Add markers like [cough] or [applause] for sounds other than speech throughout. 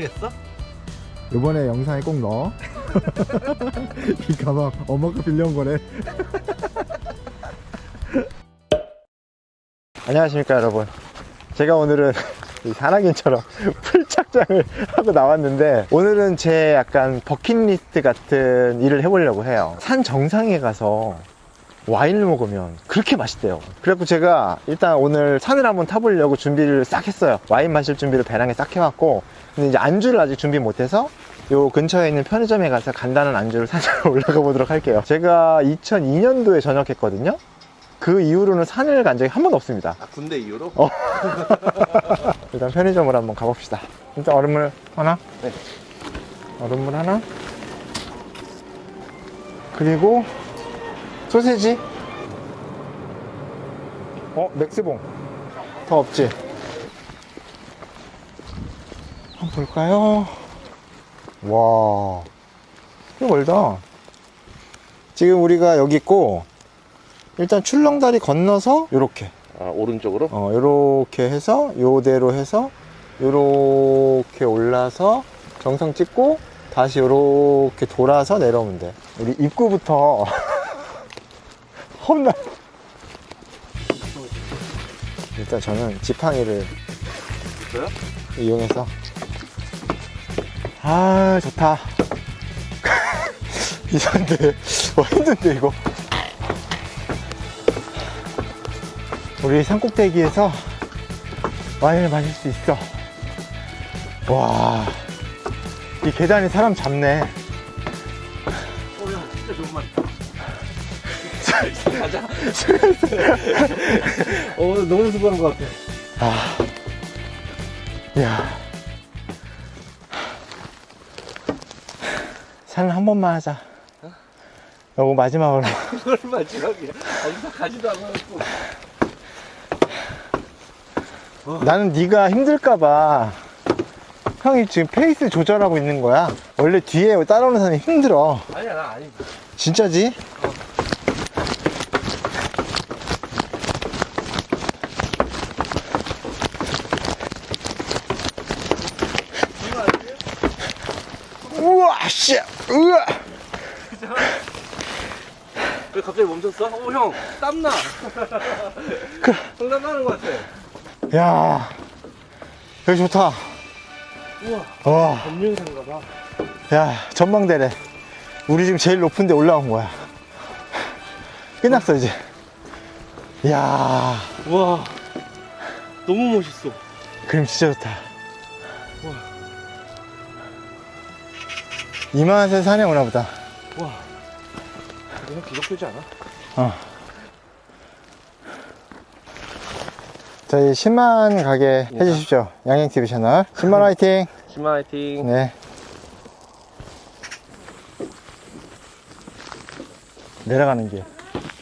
써야겠어? 요번에 영상에 꼭 넣어. [laughs] 이 가방 엄마가 빌려온 거래. [laughs] 안녕하십니까 여러분. 제가 오늘은 [laughs] 이 산악인처럼 풀착장을 하고 나왔는데 오늘은 제 약간 버킷리스트 같은 일을 해보려고 해요. 산 정상에 가서 와인을 먹으면 그렇게 맛있대요 그래갖고 제가 일단 오늘 산을 한번 타보려고 준비를 싹 했어요 와인 마실 준비를 배낭에 싹 해왔고 근데 이제 안주를 아직 준비 못해서 요 근처에 있는 편의점에 가서 간단한 안주를 사서 올라가 보도록 할게요 제가 2002년도에 전역했거든요 그 이후로는 산을 간 적이 한 번도 없습니다 아 군대 이후로? 어. [laughs] 일단 편의점으로 한번 가봅시다. 일단 얼음물 하나. 네. 얼음물 하나. 그리고 소세지. 어, 맥스봉. 더 없지? 한번 볼까요? 와. 꽤 멀다. 지금 우리가 여기 있고, 일단 출렁다리 건너서, 요렇게. 아 오른쪽으로? 어, 요렇게 해서 요대로 해서 요렇게 올라서 정상 찍고 다시 요렇게 돌아서 내려오면 돼. 우리 입구부터 [laughs] 험나. 일단 저는 지팡이를 있어요? 이용해서 아 좋다. [laughs] 이상한데 와 힘든데 이거. 우리 산꼭대기에서 와인을 마실 수 있어. 와, 이 계단이 사람 잡네. 어 야 진짜 좋은 말이다 가자 어 오늘 너무 수고한 것 같아 아, 야, 산한 번만 하자. 요거 마지막으로. [laughs] 그걸 마지막이야 어디서 가지도 않았고 나는 네가 힘들까봐 형이 지금 페이스 조절하고 있는 거야. 원래 뒤에 따라오는 사람이 힘들어. 아니야 나 아니 진짜지? 우와, 씨, 우와. 왜 갑자기 멈췄어? 어형 땀나 그- 성남 나는 것 같아 야, 여기 좋다. 우와 와, 검령산가 봐 야, 전망대래. 우리 지금 제일 높은 데 올라온 거야. 끝났어, 이제. 야, 우와 너무 멋있어 그림 진짜 좋다. 이 맛에 산에 오나 보다. 와 이거 기록되지 않아? 어. 저희 10만 가게 해주십시오. 양양TV 채널. 10만 화이팅! [laughs] 신마 화이팅 네. 내려가는 길.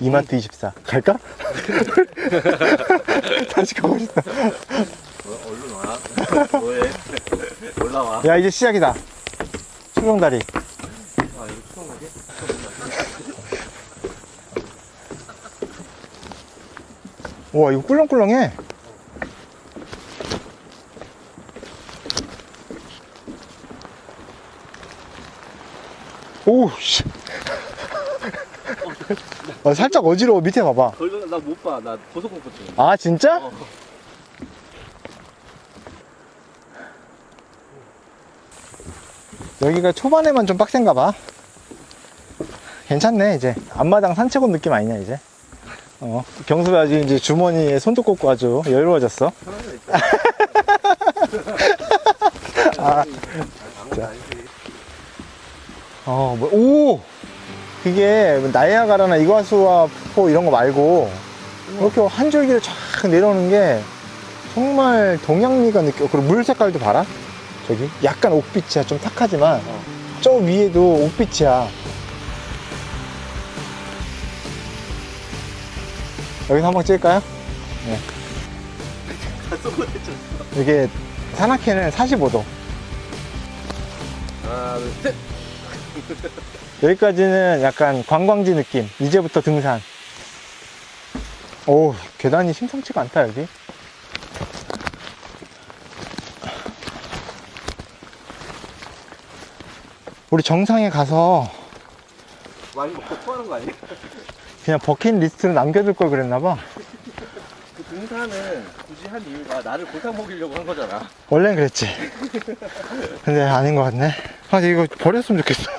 이마트 24. 갈까? [laughs] 다시 가고 싶다. 어, 얼른 와 뭐해 [laughs] 올라와 야, 이제 시작이다. 출렁다리. 아 이거 추억나게? 우와, 이거 꿀렁꿀렁해. 오우, 씨. 어, [laughs] 살짝 어지러워. 밑에 봐봐. 걸면 나못 봐. 나 고소공포증. 아, 진짜? 어. 여기가 초반에만 좀 빡센가 봐. 괜찮네, 이제. 앞마당 산책 온 느낌 아니냐, 이제. 어, 경수가 아주 이제 주머니에 손도 꽂고 아주 여유로워졌어. [laughs] 아, 아니지. 어, 뭐, 오! 그게 나이아가라나 이과수와 포 이런 거 말고 이렇게 한 줄기를 쫙 내려오는 게 정말 동양미가 느껴. 그리고 물 색깔도 봐라. 저기 약간 옥빛이야. 좀 탁하지만 어. 저 위에도 옥빛이야. 여기서 한번 찍을까요? 대쳤어. [laughs] 이게 산악회는 45도. 하나, 둘, 셋. [laughs] 여기까지는 약간 관광지 느낌. 이제부터 등산. 오, 계단이 심상치가 않다, 여기. 우리 정상에 가서 많이 먹고 토하는 거 아니야? 그냥 버킷리스트를 남겨둘 걸 그랬나봐. 그 등산은 굳이 한 이유가 나를 보상 먹이려고 한 거잖아. 원래는 그랬지. 근데 아닌 것 같네. 아, 이거 버렸으면 좋겠어.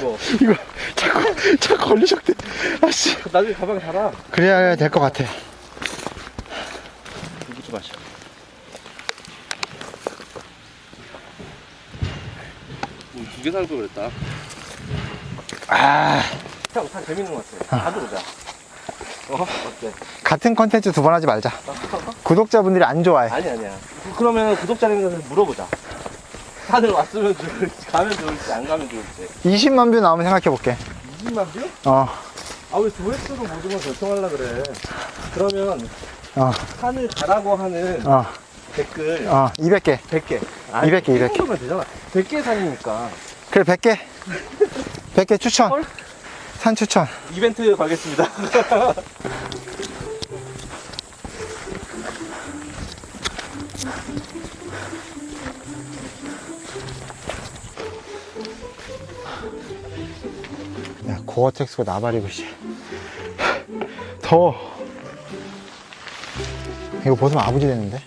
뭐 [laughs] 이거 자꾸, 자꾸 걸리적대. 아씨. 나중에 가방 달아. 그래야 될 것 같아. 이거 좀 마셔. 두 개 살 걸 그랬다. 아, 형, 다 재밌는 것 같아. 다 들어오자. 어? 어때? 같은 컨텐츠 두 번 하지 말자. 구독자분들이 안 좋아해. 아니, 아니야. 그- 그러면 구독자님한테 물어보자. 다들 왔으면 좋을지, 가면 좋을지, 안 가면 좋을지. 20만 뷰 나오면 생각해볼게. 20만 뷰? 어, 아, 왜 조회수로 모든 걸 결정하려 그래? 그러면 어, 산을 가라고 하는 어, 댓글 어, 200개. 100개. 200개, 200개. 정도면 되잖아. 100개 산이니까. 그래, 100개. 100개 추천. 헐. 산 추천. 이벤트 가겠습니다. [laughs] 야, 고어텍스가 나발이고, 씨. 더워. 이거 벗으면 아버지 되는데?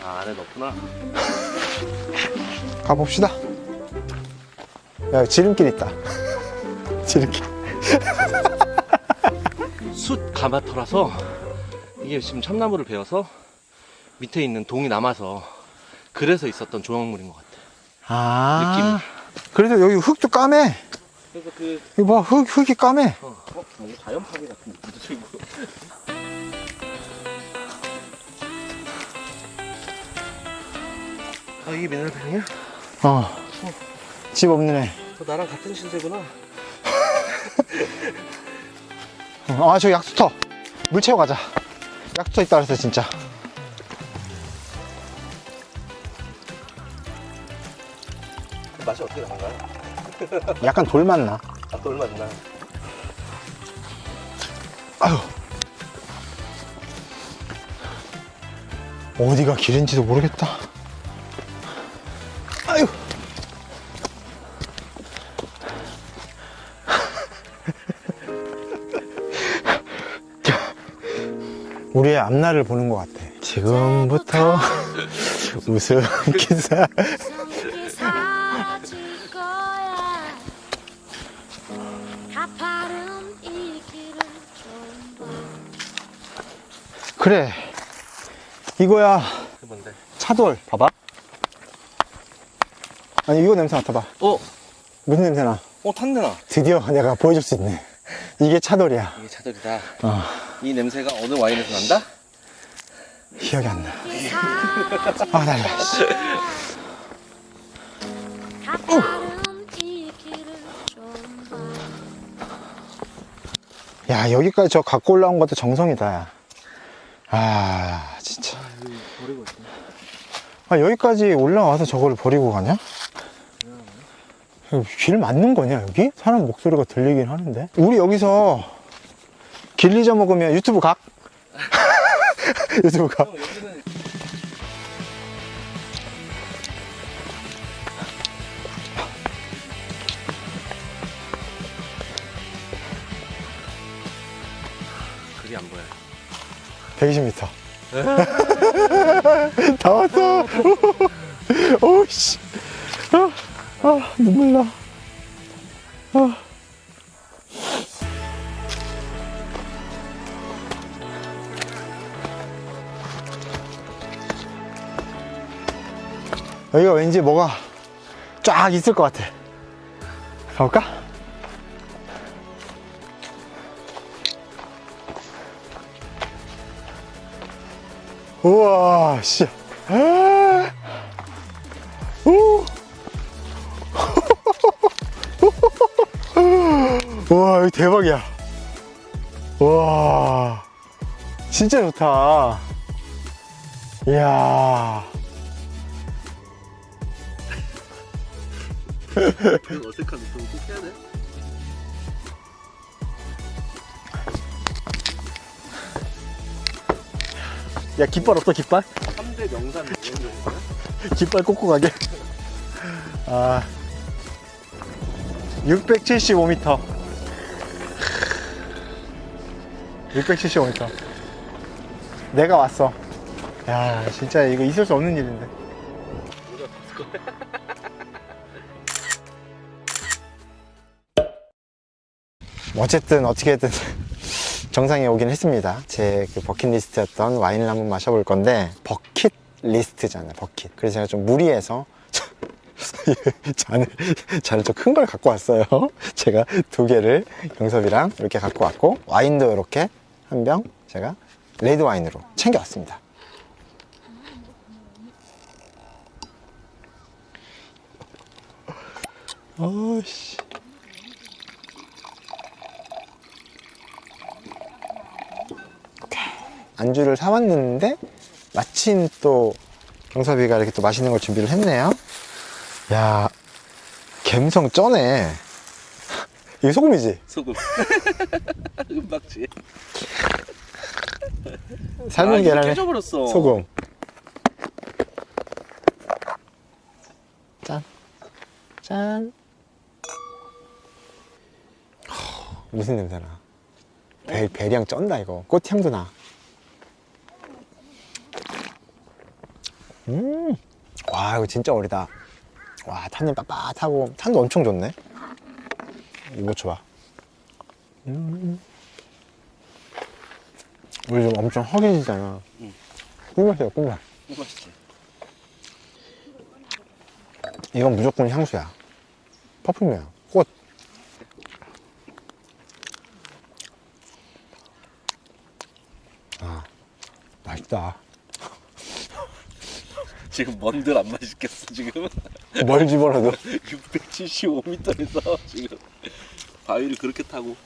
아, 안에 넣구나. 가봅시다. 야, 지름길 있다. [laughs] 지름길. 숯 가마터라서 이게 지금 참나무를 베어서 밑에 있는 동이 남아서 그래서 있었던 조형물인 것 같아. 아. 그래서 여기 흙도 까매. 그래서 그 이거 봐, 흙, 흙이 까매. 어, 어, 뭔가 자연 파괴 같은 들고. [laughs] 아 이게 미네랄병이야? 어. 집 없는 애. 저 나랑 같은 신세구나. 어, 아, 저 약수터. 물 채워 가자. 약수터 있다 그랬어, 진짜. 그 맛이 어떻게 나는가요? 약간 돌맛 나. 아, 또 얼마 나 아유. 어디가 길인지도 모르겠다. 앞날을 보는 것 같아. 지금부터 웃음 기사. 그래. 이거야. 그 뭔데? 차돌. 봐봐. 아니, 이거 냄새 맡아봐. 어? 무슨 냄새 나? 어 탔네나. 드디어 내가 보여줄 수 있네. 이게 차돌이야. 이게 차돌이다. 어, 이 냄새가 어느 와인에서 난다? 기억이 안 나. 아, 나 이거. 씨. 야, 여기까지 저 갖고 올라온 것도 정성이다. 야. 아, 진짜. 아, 여기까지 올라와서 저걸 버리고 가냐? 길 맞는 거냐, 여기? 사람 목소리가 들리긴 하는데. 우리 여기서 길 잊어먹으면 유튜브 각? [laughs] 유튜브 각. 그게 안 보여. 120m. [laughs] 다 왔어. [laughs] 오씨. 아, 아, 눈물 나. 아. 여기가 왠지 뭐가 쫙 있을 것 같아. 가볼까? 우와, 씨. 아. 오. 와, 여기 대박이야. 와. 진짜 좋다. 이야. 이거 어색한 느낌 꼭 해야 돼? 야, 깃발 없어, 깃발? 3대 명산 거 깃발 꽂고 가게. 아, 675m. 675m. 내가 왔어. 야, 진짜 이거 있을 수 없는 일인데. 어쨌든 어떻게든 [laughs] 정상에 오긴 했습니다. 제 그 버킷리스트였던 와인을 한번 마셔볼 건데 버킷 리스트잖아요. 버킷. 그래서 제가 좀 무리해서 [laughs] 잔을 잔을 좀 큰 걸 갖고 왔어요. [laughs] 제가 두 개를 영섭이랑 이렇게 갖고 왔고 와인도 이렇게 한 병 제가 레드 와인으로 챙겨왔습니다. 어씨. 안주를 사왔는데 마침 또 경섭이가 이렇게 또 맛있는 걸 준비를 했네요. 야, 갬성 쩌네. [laughs] 이게 소금이지? 소금. [laughs] 은박지. 삶은 계란에 아, 깨져버렸어. 소금. 짠. 짠. 허, 무슨 냄새나. 배, 배량 쩐다, 이거. 꽃향도 나. 음. 와, 이거 진짜 어리다. 와, 탄님 빳빳하고, 탄도 엄청 좋네. 이거 좋아. 음. 우리 좀 엄청 허기지잖아. 응. 꿀맛이야, 꿀맛. 맛있지. 이건 무조건 향수야. 퍼퓸이야. 꽃. 아, 맛있다. 지금 뭔들 안 맛있겠어 지금. 뭘 집어넣어도. 675m에서 지금 바위를 그렇게 타고.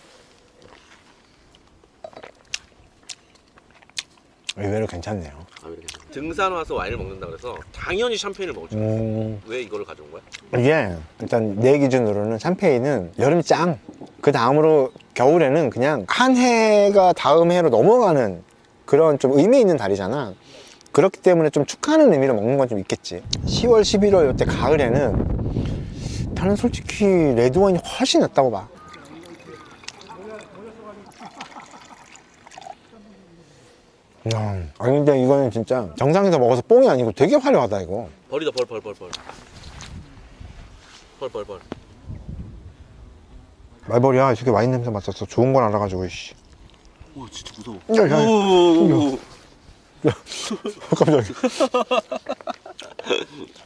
의외로 괜찮네요. 아, 등산 와서 와인을 먹는다 그래서 당연히 샴페인을 먹을 줄 알았어. 음, 왜 이거를 가져온 거야? 이게 일단 내 기준으로는 샴페인은 여름이 짱. 그 다음으로 겨울에는 그냥 한 해가 다음 해로 넘어가는 그런 좀 의미 있는 달이잖아. 그렇기 때문에 좀 축하하는 의미로 먹는 건 좀 있겠지. 10월, 11월 이때 가을에는 나는 솔직히 레드와인이 훨씬 낫다고 봐. 야, 아니 근데 이거는 진짜 정상에서 먹어서 뽕이 아니고 되게 화려하다 이거. 벌이다 벌 벌 벌 벌. 벌벌 벌. 말벌이야 저게 와인 냄새 맡았어 좋은 건 알아가지고 씨. 오 진짜 무서워. 야, 야, 야. 오. 깜짝이야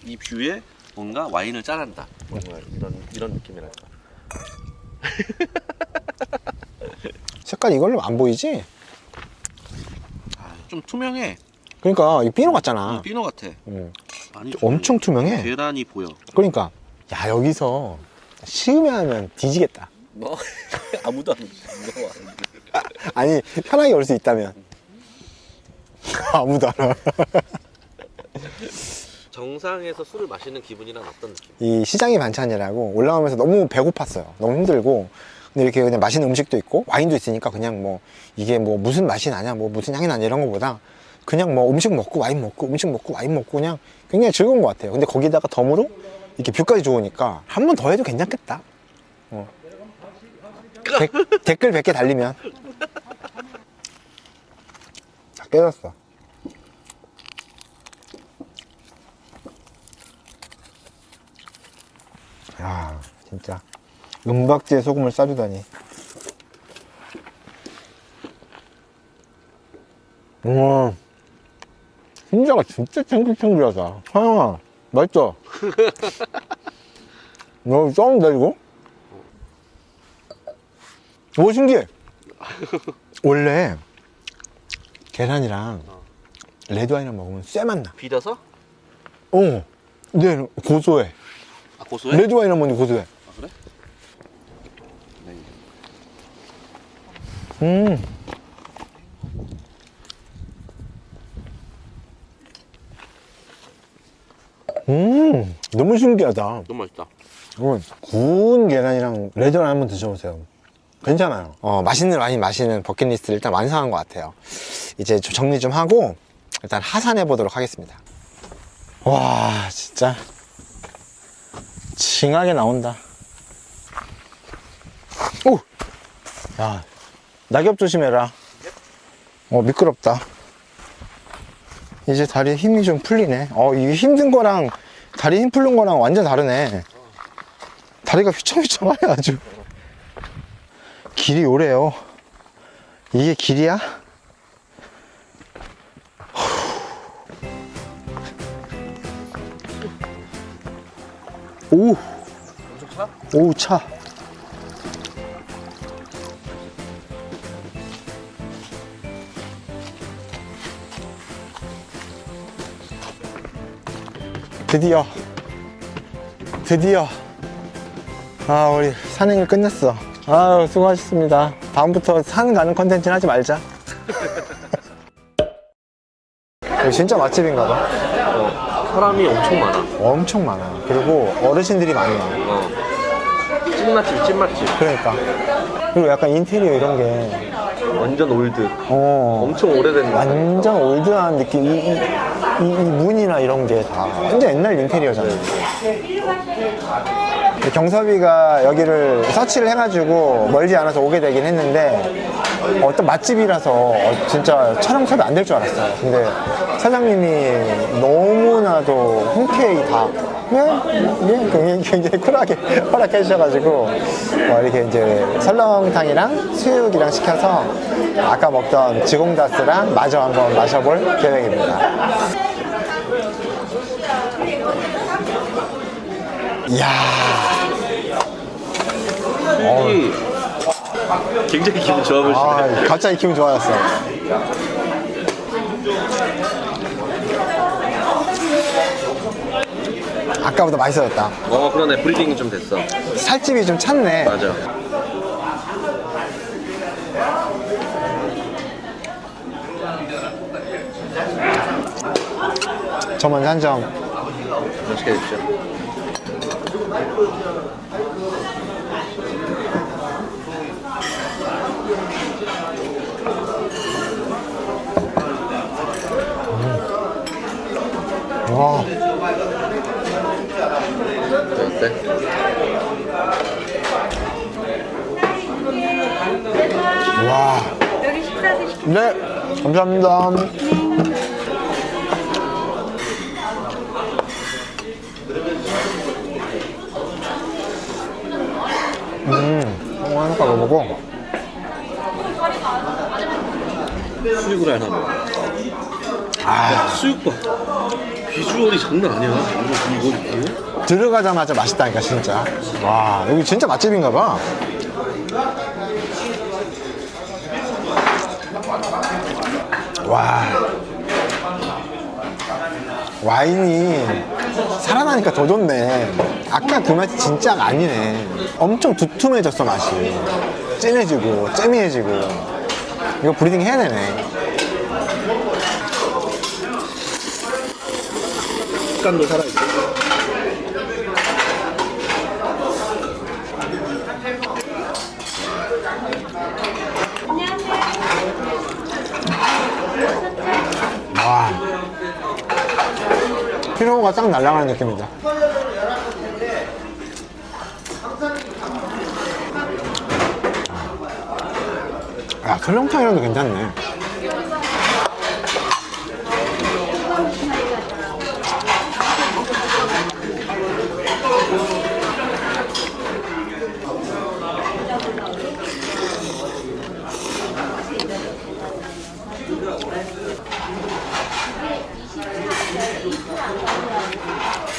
이 뷰에 뭔가 와인을 짜란다. 뭔가 이런 이런 느낌이랄까. [laughs] 색깔 이걸로 안 보이지? 아, 좀 투명해. 그러니까 이 피노 같잖아 피노 같아. 음. 아니 엄청 투명해 계란이 보여. 그러니까 야 여기서 시음하면 뒤지겠다 뭐 [laughs] 아무도 안 무서워. [laughs] 아니 편하게 올 수 있다면 아무도 안 와. 정상에서 술을 마시는 기분이란 어떤 느낌? 이 시장의 반찬이라고 올라오면서 너무 배고팠어요. 너무 힘들고. 근데 이렇게 그냥 맛있는 음식도 있고 와인도 있으니까 그냥 뭐 이게 뭐 무슨 맛이 나냐 뭐 무슨 향이 나냐 이런 거보다 그냥 뭐 음식 먹고 와인 먹고 음식 먹고 와인 먹고 그냥 굉장히 즐거운 것 같아요. 근데 거기다가 덤으로 이렇게 뷰까지 좋으니까 한 번 더 해도 괜찮겠다. 어. 데- 댓글 100개 달리면 다 깨졌어. 야, 진짜 은박지에 소금을 싸주다니. 우와, 신자가 진짜 탱글탱글하다. 하영아, 맛있어. 너 썸인데 이거? 오 신기해. [laughs] 원래 계란이랑 레드와인을 먹으면 쇠맛 나. 비려서? 어, 근데 고소해. 아 고소해? 레드 와인 먹으면 고소해. 아 그래? 네. 음. 음, 너무 신기하다. 너무 맛있다. 여러분, 구운 계란이랑 레드 와인 한번 드셔보세요. 괜찮아요. 어, 맛있는 와인 마시는 버킷리스트를 일단 완성한 것 같아요. 이제 좀 정리 좀 하고, 일단 하산해 보도록 하겠습니다. 와, 진짜. 징하게 나온다. 오! 야, 낙엽 조심해라. 어, 미끄럽다. 이제 다리 힘이 좀 풀리네. 어, 이게 힘든 거랑 다리 힘 풀린 거랑 완전 다르네. 다리가 휘청휘청하네, 아주. 길이 오래요. 이게 길이야? 오! 오, 차. 드디어. 드디어. 아 우리 산행을 끝냈어. 아유 수고하셨습니다. 다음부터 산 가는 컨텐츠는 하지 말자. [laughs] 여기 진짜 맛집인가 봐. 어, 사람이 엄청 많아. 엄청 많아요 그리고 어르신들이 많아요 어. 찐맛집, 찐맛집. 그러니까 그리고 약간 인테리어 이런 게 완전 올드. 어, 엄청 오래된 완전 올드한 느낌 이, 이, 이- 이 문이나 이런 게 다 완전 옛날 인테리어잖아요 경섭이가 여기를 서치를 해가지고 멀지 않아서 오게 되긴 했는데 어떤 맛집이라서 어, 진짜 촬영 섭외 안될 줄 알았어요 근데 사장님이 너무나도 흔쾌히 다 네? 네? 굉장히, 굉장히 쿨하게 [laughs] 허락해 주셔가지고 어, 이렇게 이제 설렁탕이랑 수육이랑 시켜서 아까 먹던 지공다스랑 마저 한번 마셔볼 계획입니다 이야 이 굉장히 기분 좋아 보이시네. 아, 갑자기 기분 좋아졌어. 아까보다 맛있어졌다. 어, 그러네. 브리딩이 좀 됐어. 살집이 좀 찼네. 맞아. 저 먼저 한 점. 맛있게. 와, 어때? 와. 여기 식사 드시고 네, 감사합니다. 음, 똥 하나 먹어보고. 수육을 하나 먹어. 아, 수육 봐. 비주얼이 장난 아니야. 이거, 이거, 이거. 들어가자마자 맛있다니까 진짜 와 여기 진짜 맛집인가 봐 와. 와인이 살아나니까 더 좋네. 아까 그 맛이 진짜 아니네. 엄청 두툼해졌어, 맛이. 진해지고, 잼미해지고. 이거 브리딩 해야 되네. 식감도 살아있고. 피로가 싹 날아가는 느낌이다. 야, 설렁탕이라도 괜찮네.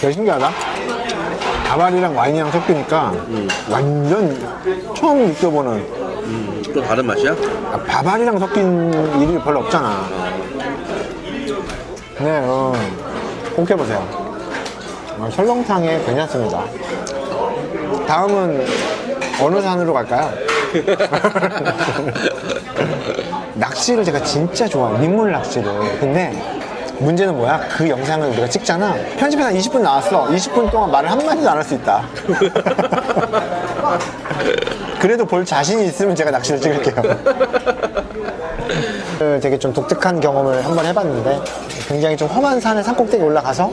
되게 신기하다. 다발이랑 와인이랑 섞이니까 완전 처음 느껴보는 음, 또 다른 맛이야? 아, 바발이랑 섞인 일이 별로 없잖아. 네, 어, 꼭 해보세요. 어, 설렁탕에 괜찮습니다. 다음은 어느 산으로 갈까요? [laughs] [laughs] 낚시를 제가 진짜 좋아해요. 민물 낚시를. 근데 문제는 뭐야? 그 영상을 우리가 찍잖아. 편집해서 한 20분 나왔어. 20분 동안 말을 한마디도 안 할 수 있다. [laughs] 그래도 볼 자신이 있으면 제가 낚시를 찍을게요. [laughs] 그 되게 좀 독특한 경험을 한번 해봤는데 굉장히 좀 험한 산의 산꼭대기 올라가서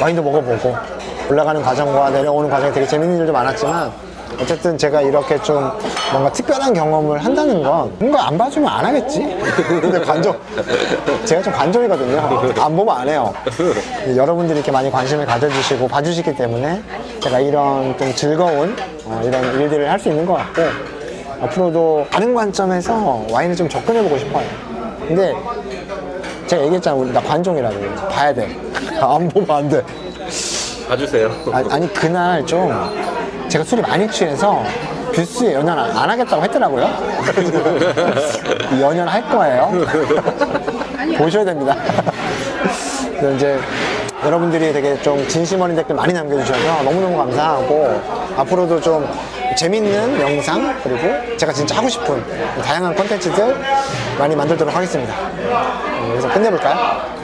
와인도 먹어보고 올라가는 과정과 내려오는 과정이 되게 재밌는 일도 많았지만 어쨌든 제가 이렇게 좀 뭔가 특별한 경험을 한다는 건 뭔가 안 봐주면 안 하겠지? [laughs] 근데 관종 제가 좀 관종이거든요. 안 보면 안 해요. 여러분들이 이렇게 많이 관심을 가져주시고 봐주시기 때문에 제가 이런 좀 즐거운 어, 이런 일들을 할 수 있는 것 같고 앞으로도 다른 관점에서 와인을 좀 접근해보고 싶어요. 근데 제가 얘기했잖아 우리 나 관종이라고. 봐야 돼안 [laughs] 보면 안돼. 봐주세요. 아니, 아니, 그날 좀 제가 술이 많이 취해서 뷰스에 연연 안, 안 하겠다고 했더라고요. [laughs] 연연 할 거예요. 보셔야 됩니다. 그래서 이제 여러분들이 되게 좀 진심 어린 댓글 많이 남겨주셔서 너무너무 감사하고 앞으로도 좀 재밌는 영상 그리고 제가 진짜 하고 싶은 다양한 콘텐츠들 많이 만들도록 하겠습니다. 음, 그래서 끝내볼까요?